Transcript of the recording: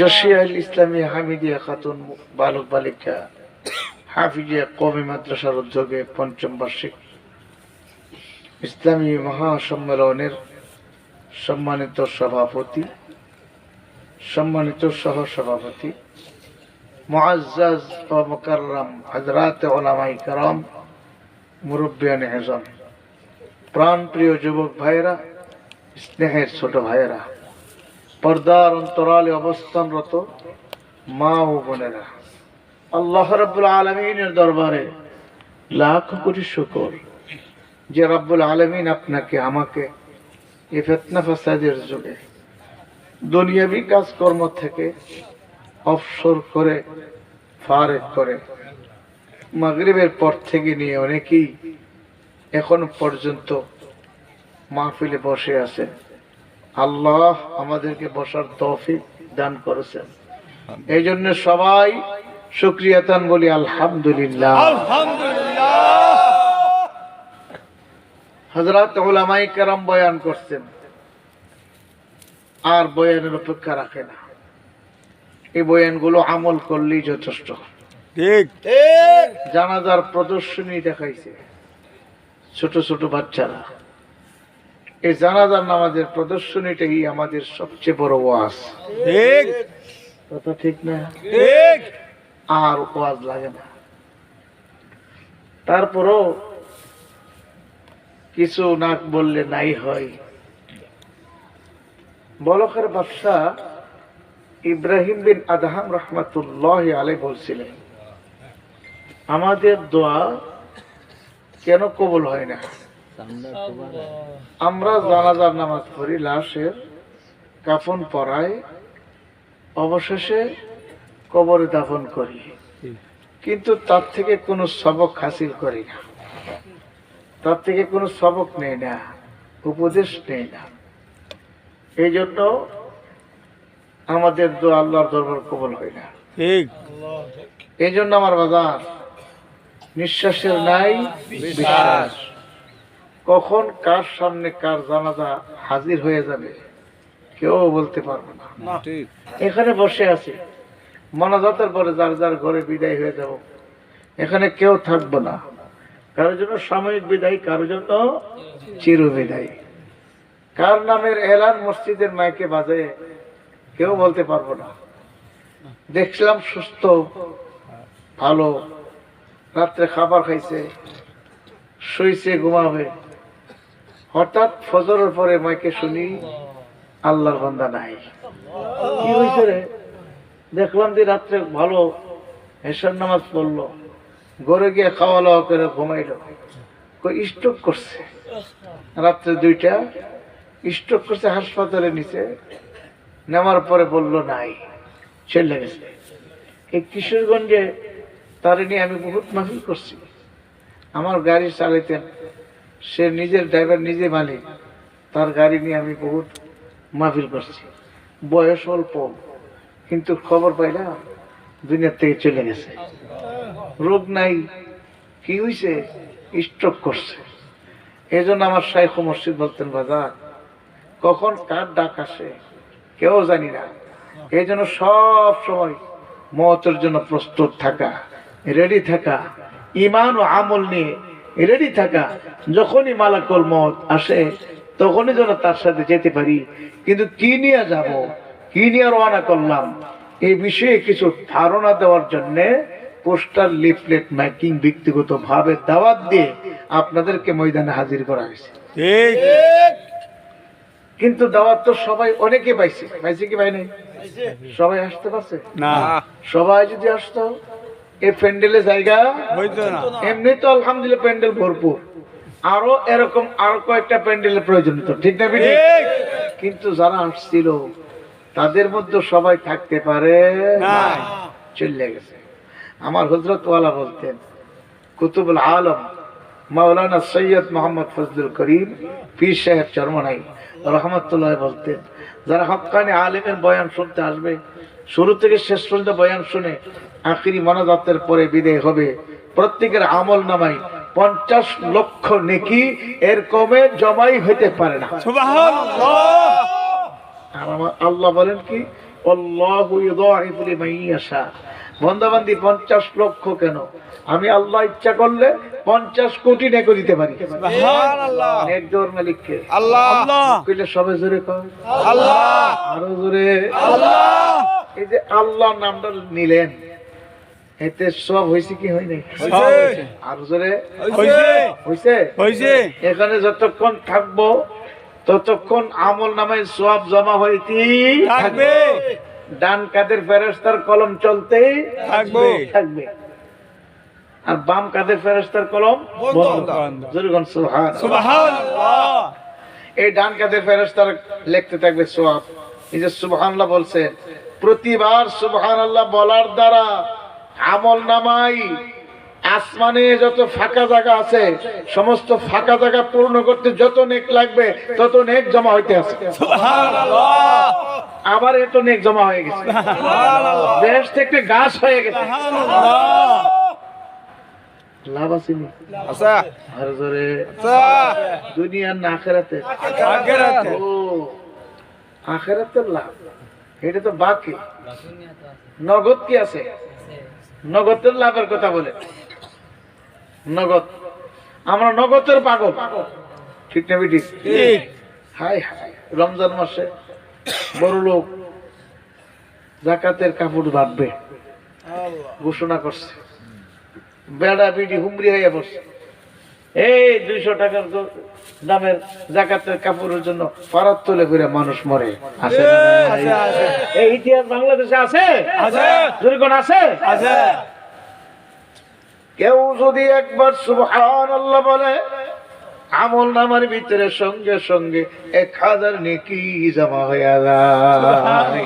জসিয়াল ইসলামী হামিদিয়া খাতুন বালক বালিকা, হাফিজিয়া কবি মাদ্রাসার উদ্যোগে পঞ্চম বার্ষিক ইসলামী মহাসম্মেলনের সম্মানিত সভাপতি, সম্মানিত সহ সভাপতি মোয়াজ মোকাররাম হাজরাত ওলামাই কারাম, মুরব্বিয়ান এজম। প্রাণ প্রিয় যুবক ভাইয়েরা, স্নেহের ছোট ভাইয়েরা পর্দার অন্তরালে অবস্থানরত মা ও বোনেরা, আল্লাহ রাব্বুল আলমিনের দরবারে লাখ কোটি শুকর যে রাব্বুল আলমিন আপনাকে, আমাকে এই ফেতনা ফাসাদের যুগে দুনিয়াবি কাজকর্ম থেকে অবসর করে, ফারেক করে, মাগরিবের পর থেকে নিয়ে অনেকেই এখন পর্যন্ত মাহফিলে বসে আছেন। আল্লাহ আমাদেরকে বসার তৌফিক দান করেছেন। এই জন্য সবাই সুক্রিয়াতান বলি আলহামদুলিল্লাহ। হজরত ওলামাই কারাম বয়ান করছেন আর বয়ানের অপেক্ষা রাখে না। এই বয়ানগুলো আমল করলেই যথেষ্ট। ঠিক। জানাজার প্রদর্শনী দেখাইছে ছোট ছোট বাচ্চারা। এই জানাজার নামাজের প্রদর্শনীটাই আমাদের সবচেয়ে বড় ওয়াজ। ঠিক। কথা ঠিক না? ঠিক। আর ওয়াজ লাগে না। তারপরও কিছু নাক বললে নাই হয়। বলকের বাদশাহ ইব্রাহিম বিন আদহাম রহমাতুল্লাহ আলাই বলছিলেন আমাদের দোয়া কেন কবুল হয় না? আমরা জানাজার নামাজ পড়ি লাশের কাফন পরাই অবশেষে কবরে দাফন করি। কিন্তু তার থেকে কোনো সবক হাসিল করি না। তার থেকে কোনো সবক নেই না উপদেশ নেই না। এই জন্য আমাদের দোয়া আল্লাহর দরবার কবল হয় না। ঠিক। এই জন্য আমার বাজার নিঃশ্বাসের নাই বিশ্বাস। কখন কার সামনে কার জানাজা হাজির হয়ে যাবে কেউ বলতে পারবে না। ঠিক। এখানে বসে আছি। মনাজাতের পরে যার যার ঘরে বিদায় হয়ে যাব। এখানে কেউ থাকব না। কারোর জন্য সাময়িক বিদায় কারোর জন্য চির বিদায় কার নামের এলান মসজিদের মাইকে বাজে কেউ বলতে পারব না। দেখছিলাম সুস্থ ভালো রাত্রে খাবার খাইছে শুইছে ঘুমাবে। হঠাৎ ফজরের পরে মাইকে শুনি, আল্লাহর বান্দা নাই। কি হয়েছে রে? দেখলাম যে রাত্রে ভালো হেসার নামাজ পড়ল, ঘরে গিয়ে খাওয়া দাওয়া করে ঘুমাইলো। স্ট্রোক করছে। রাত্রে দুইটা স্ট্রোক করছে, হাসপাতালে নিচে নেওয়ার পরে বলল, নাই, চলে গেছে। এই কিশোরগঞ্জে তারে নিয়ে আমি বহুত মাফিল করছি। আমার গাড়ি চালাইতেন সে নিজের ড্রাইভার নিজে মালিক। তার গাড়ি নিয়ে আমি বহুত মাহফিল করছি। বয়স অল্প, কিন্তু খবর পাইলাম দুনিয়ার থেকে চলে গেছে। রোগ নাই, কি হয়েছে স্ট্রোক করছে। এই জন্য আমার শাইখ মসজিদ বলতেন, বাজার, কখন কার ডাক আসে কেউ জানি না। এই জন্য সব সময় মতের জন্য প্রস্তুত থাকা রেডি থাকা, ইমান ও আমল নিয়ে রেডি থাকা। যখনই মালাকল মত আসে তখনই যেন তার সাথে যেতে পারি। কিন্তু কি নিয়ে যাব? কি নিয়ে রওনা করলাম? এই বিষয়ে কিছু ধারণা দেওয়ার জন্য পোস্টার লিফলেট মেকিং ব্যক্তিগত ভাবে দাওয়াত দিয়ে আপনাদেরকে ময়দানে হাজির করা হয়েছে। কিন্তু দাওয়াত তো সবাই অনেকে পাইছে। পাইছে কি পাই নাই সবাই আসতে পারছে? না। সবাই যদি আসতো এই প্যান্ডেলে জায়গা এমনি তো আলহামদুলিল্লাহ প্যান্ডেল ভরপুর। আরও এরকম আরও কয়েকটা প্যান্ডেলের প্রয়োজন হতো। ঠিক না কিন্তু যারা আসছিল তাদের মধ্যে সবাই থাকতে পারে চলে গেছে। আমার হজরত ওয়ালা বলতেন কুতুবুল আলম মাওলানা সৈয়দ মোহাম্মদ ফজলুল করিম পীর সাহেব চরমনাই রহমতুল্লাহ বলতেন যারা হক্কানি আলেমের বয়ান শুনতে আসবে শুরু থেকে শেষ পর্যন্ত বয়ান শুনে আখিরি মনাজাতের পরে বিদায় হবে। প্রত্যেকের আমল নামাই পঞ্চাশ লক্ষ নেকি এর কমে জমাই হইতে পারে না। আল্লাহ বলেন কি? বন্দাবান্দি পঞ্চাশ লক্ষ কেন? আমি আল্লাহ ইচ্ছা করলে পঞ্চাশ কোটি নেকো দিতে পারি। সুবহানাল্লাহ। মালিককে। আল্লাহ। আল্লাহ সবে জোরে কয়। আল্লাহ। আরও জোরে। আল্লাহ। এই যে আল্লাহ নামটা নিলেন এতে সব হয়েছে কি হয় নাই? হয়েছে। জোরে হয়েছে। এখানে যতক্ষণ থাকব ততক্ষণ আমল নামায় সব জমা হইতেই থাকবে। ডান কাদের ফেরেস্তার কলম চলতেই থাকবে। থাকবে। আর বাম কাদের ফেরেস্তার কলম এই ডান কাদের ফেরেস্তার লিখতে থাকবে সোয়াব এই যে সুবহানাল্লাহ বলছেন প্রতিবার সুবহানাল্লাহ বলার দ্বারা আমল নামাই আসমানে যত ফাঁকা জায়গা আছে সমস্ত ফাঁকা জায়গা পূর্ণ করতে যত নেক লাগবে তত নেক জমা হইতে আছে। আবার এত নেক জমা হয়ে গেছে। বেশ থেকে গাছ হয়ে গেছে। লাভ আসেনি আর জোরে। আচ্ছা দুনিয়ার না আখেরাতে আখেরাতে ও আখেরাতের লাভ। এটা তো বাকি। নগদ কি আছে? নগদের লাভের কথা বলে। নগদ। আমরা নগদের পাগল। ঠিক না বেটি ঠিক। হাই হাই রমজান মাসে বড় লোক জাকাতের কাপড় বাঁধবে। ঘোষণা করছে। বেড়া বিডি হুমড়ি হয়ে বসছে এই দুইশো টাকার দামের জাকাতের কাপড়ের জন্য ফারাত তুলে করে মানুষ মরে। আছে। এই ইতিহাস বাংলাদেশে আছে? আছে। কেউ যদি একবার সুবহান আল্লাহ বলে আমল নামার ভিতরে সঙ্গে সঙ্গে এক হাজার নেকি জমা হয়ে যায়।